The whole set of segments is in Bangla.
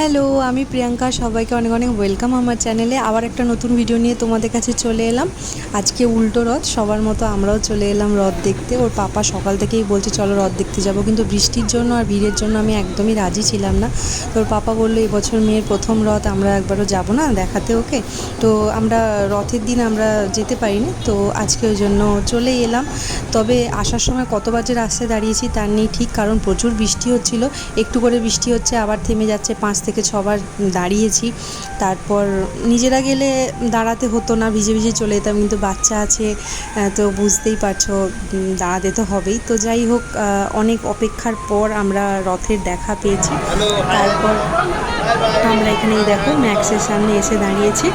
হ্যালো আমি প্রিয়াঙ্কা। সবাইকে অনেক অনেক ওয়েলকাম আমার চ্যানেলে আবার একটা নতুন ভিডিও নিয়ে তোমাদের কাছে চলে এলাম। আজকে উল্টো রথ, সবার মতো আমরাও চলে এলাম রথ দেখতে। ওর পাপা সকাল থেকেই বলছে, চলো রথ দেখতে যাব। কিন্তু বৃষ্টির জন্য আর ভিড়ের জন্য আমি একদমই রাজি ছিলাম না। তো ওর পাপা বলল এবছর মেয়ের প্রথম রথ, আমরা একবারও যাব না দেখাতে ওকে? তো আমরা রথের দিন আমরা যেতে পারিনি। তো আজকে ওই জন্য চলে এলাম। তবে আসার সময় কত বাজে রাস্তায় দাঁড়িয়েছি তার নেই ঠিক, কারণ প্রচুর বৃষ্টি হচ্ছিল। একটু করে বৃষ্টি হচ্ছে, আবার থেমে যাচ্ছে পাঁচ থেকে ছবার দাঁড়িয়েছি। তারপর নিজেরা গেলে দাঁড়াতে হতো না, ভিজে ভিজে চলে যেতাম, কিন্তু বাচ্চা আছে তো বুঝতেই পারছ দাঁড়াতে তো হবেই। তো যাই হোক অনেক অপেক্ষার পর আমরা রথের দেখা পেয়েছি। তারপর আমরা এখানে এই দেখো, ম্যাক্সের সামনে এসে দাঁড়িয়েছি।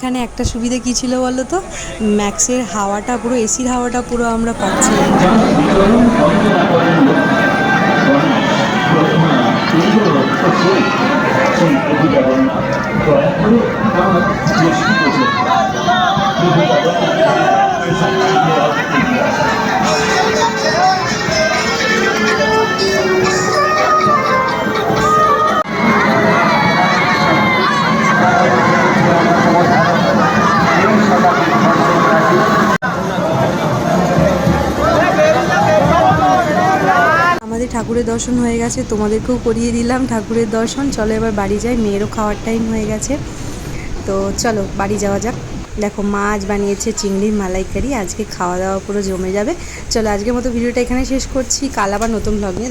এখানে একটা সুবিধা কী ছিল বলো তো? ম্যাক্সের হাওয়াটা পুরো, এসির হাওয়াটা পুরো আমরা পাচ্ছি। আমাদের ঠাকুরের দর্শন হয়ে গেছে, তোমাদেরকেও করিয়ে দিলাম ঠাকুরের দর্শন। চলো এবার বাড়ি যাই, মেয়েরও খাওয়ার টাইম হয়ে গেছে। তো চলো বাড়ি যাওয়া যাক। দেখো মাছ বানিয়েছে চিংড়ির মালাইকারি, আজকে খাওয়া দাওয়া পুরো জমে যাবে। চলো আজকের মতো ভিডিওটা এখানে শেষ করছি। কাল আবার নতুন ব্লগ নিয়ে